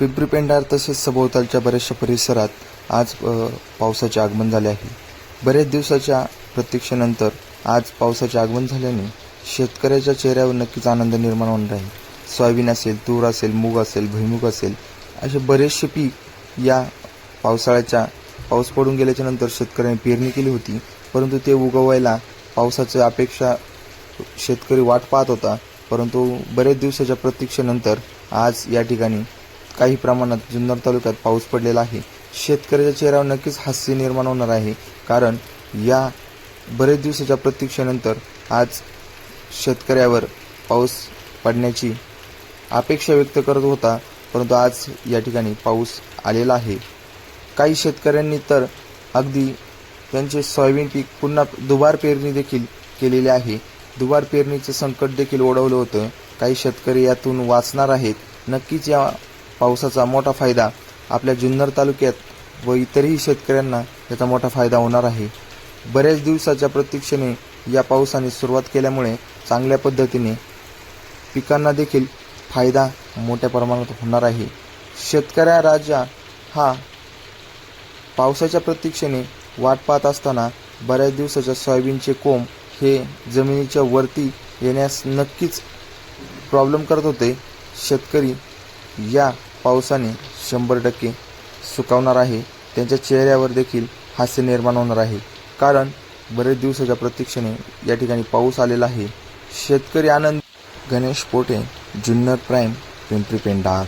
पिंपरी पेंढार तसेच सभोवतालच्या बऱ्याचशा परिसरात आज पावसाचे आगमन झाले आहे. बरेच दिवसाच्या प्रतीक्षेनंतर आज पावसाचे आगमन झाल्याने शेतकऱ्याच्या चेहऱ्यावर नक्कीच आनंद निर्माण होणार आहे. सोयाबीन असेल तूर असेल मूग असेल भुईमूग असेल असे बरेचसे पीक या पावसाळ्याच्या पाऊस पडून गेल्याच्यानंतर शेतकऱ्यांनी पेरणी केली होती. परंतु ते उगवायला पावसाची अपेक्षा शेतकरी वाट पाहत होता. परंतु बरेच दिवसाच्या प्रतीक्षेनंतर आज या ठिकाणी काही प्रमाणात जुन्नर तालुक्यात पाऊस पडलेला आहे. शेतकऱ्याच्या चेहऱ्यावर नक्कीच हास्य निर्माण होणार आहे. कारण या बरेच दिवसाच्या प्रतीक्षेनंतर आज शेतकऱ्यावर पाऊस पडण्याची अपेक्षा व्यक्त करत होता. परंतु आज या ठिकाणी पाऊस आलेला आहे. काही शेतकऱ्यांनी तर अगदी त्यांचे सोयाबीन पीक पुन्हा दुबार पेरणी देखील केलेली आहे. दुबार पेरणीचं संकट देखील ओढवलं होतं. काही शेतकरी यातून वाचणार आहेत. नक्कीच या पावसाचा मोठा फायदा आपल्या जुन्नर तालुक्यात व इतरही शेतकऱ्यांना याचा मोठा फायदा होणार आहे. बऱ्याच दिवसाच्या प्रतीक्षेने या पावसाने सुरुवात केल्यामुळे चांगल्या पद्धतीने पिकांना देखील फायदा मोठ्या प्रमाणात होणार आहे. शेतकऱ्या राजा हा पावसाच्या प्रतीक्षेने वाट पाहत असताना बऱ्याच दिवसाच्या सोयाबीनचे कोंब हे जमिनीच्या वरती येण्यास नक्कीच प्रॉब्लेम करत होते. शेतकरी या पावसाने शंभर टक्के सुकावणार आहे. त्यांच्या चेहऱ्यावर देखील हास्य निर्माण होणार आहे. कारण बरेच दिवसाच्या प्रतीक्षेने या ठिकाणी पाऊस आलेला आहे. शेतकरी आनंद गणेश पोटे जुन्नर प्राईम पिंपरी पेंडार